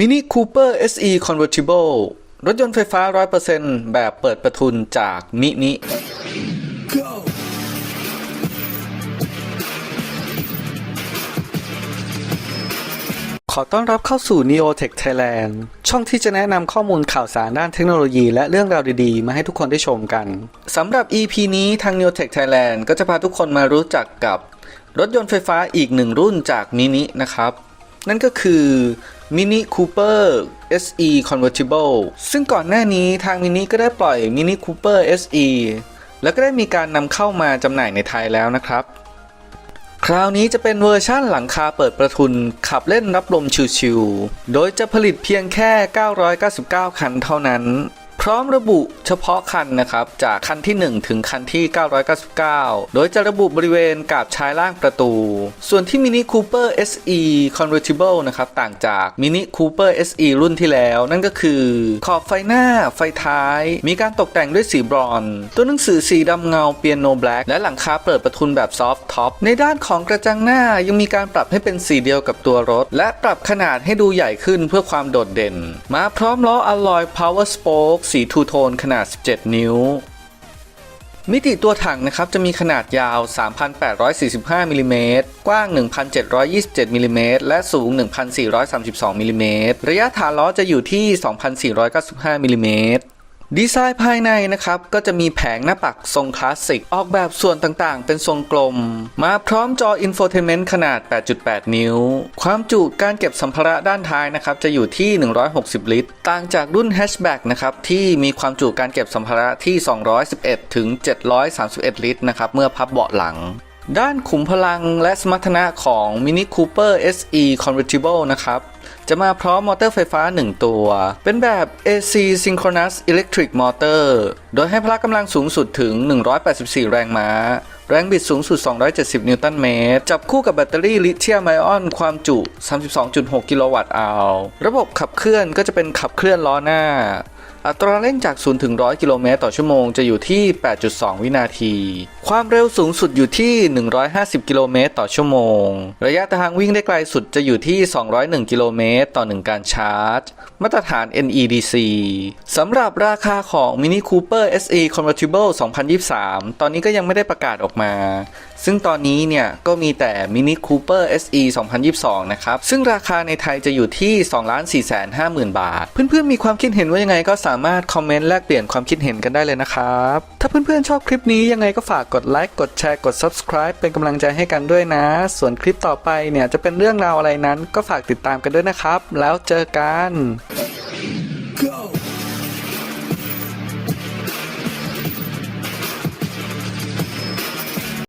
Mini Cooper SE Convertible รถยนต์ไฟฟ้า 100%แบบเปิดประทุนจากมินิขอต้อนรับเข้าสู่ Neotech Thailand ช่องที่จะแนะนำข้อมูลข่าวสารด้านเทคโนโลยีและเรื่องราวดีๆ มาให้ทุกคนได้ชมกัน สำหรับ EP นี้ทาง Neotech Thailand ก็จะพาทุกคนมารู้จักกับ รถยนต์ไฟฟ้าอีกหนึ่งรุ่นจากมินินะครับ นั่นก็คือ Mini Cooper SE Convertible ซึ่งก่อนหน้านี้ทางมินิก็ได้ปล่อย Mini Cooper SE แล้วก็ได้มีการนำเข้ามาจำหน่ายในไทยแล้วนะครับ คราวนี้จะเป็นเวอร์ชั่นหลังคาเปิดประทุนขับเล่นรับลมชิวๆ โดยจะผลิตเพียงแค่ 999 คันเท่านั้น พร้อมระบุเฉพาะคันนะครับ จากคันที่ 1 ถึงคันที่ 999 โดยจะระบุบริเวณกาบชายล่างประตู ส่วนที่ Mini Cooper SE Convertible นะครับ ต่างจาก Mini Cooper SE รุ่นที่แล้ว นั่นก็คือขอบไฟหน้าไฟท้าย มีการตกแต่งด้วยสีบรอนซ์ตัวหนังสือสีดำเงาเปียโนแบล็กและหลังคาเปิดประทุนแบบซอฟท็อปในด้านของกระจังหน้ายังมีการปรับให้เป็นสีเดียวกับตัวรถ และปรับขนาดให้ดูใหญ่ขึ้นเพื่อความโดดเด่น มาพร้อมล้ออลลอย Power Spoke สีทูโทนขนาด 17 นิ้ว มิติตัวถังนะครับจะมีขนาดยาว 3,845มิลลิเมตรกว้าง 1,727มิลลิเมตรและสูง 1,432มิลลิเมตรระยะฐานล้อจะอยู่ที่ 2,495มิลลิเมตร ดีไซน์ภายในนะครับ ก็จะมีแผงหน้าปักทรงคลาสสิก ออกแบบส่วนต่างๆ เป็นทรงกลม มาพร้อมจออินโฟเทนเมนต์ขนาด 8.8 นิ้ว ความจุการเก็บสัมภาระด้านท้ายนะครับ จะอยู่ที่ 160 ลิตร ต่างจากรุ่นแฮชแบ็กนะครับ ที่มีความจุการเก็บสัมภาระที่ 211 ถึง 731 ลิตรนะครับ เมื่อพับเบาะหลัง ด้านขุมพลังและสมรรถนะของ Mini Cooper SE Convertible นะครับ จะมาพร้อมมอเตอร์ไฟฟ้า 1 ตัว เป็นแบบ AC Synchronous Electric Motor โดยให้พละกำลังสูงสุดถึง 184 แรงม้า แรงบิดสูงสุด 270 นิวตันเมตร จับคู่กับแบตเตอรี่ลิเธียมไอออนความจุ 32.6 กิโลวัตต์อาวระบบขับเคลื่อนก็จะเป็นขับเคลื่อนล้อหน้า อัตราเร่งจาก 0 ถึง 100 กิโลเมตรต่อชั่วโมงจะอยู่ที่ 8.2 วินาที ความเร็วสูงสุดอยู่ที่ 150 กิโลเมตรต่อชั่วโมง ระยะทางวิ่งได้ไกลสุดจะอยู่ที่ 201 กิโลเมตรต่อ 1 การชาร์จ มาตรฐาน NEDC สำหรับราคาของ Mini Cooper SE Convertible 2023 ตอนนี้ก็ยังไม่ได้ประกาศออกมา ซึ่งตอนนี้เนี่ยก็มีแต่ Mini Cooper SE 2022 นะครับ ซึ่งราคาในไทยจะอยู่ที่ 2 4 5 0 0 0 0 บาท เพื่อนๆ มีความคิดเห็นว่ายังไงก็สามารถคอมเมนต์แลกเปลี่ยนความคิดเห็นกันได้เลยนะครับ ถ้าเพื่อนๆชอบคลิปนี้ยังไงก็ฝากกดไลค์กดแชร์กด Subscribe เป็นกำลังใจให้กันด้วยนะ ส่วนคลิปต่อไปเนี่ยจะเป็นเรื่องราวอะไรนั้นก็ฝากติดตามกันด้วยนะครับ แล้วเจอกัน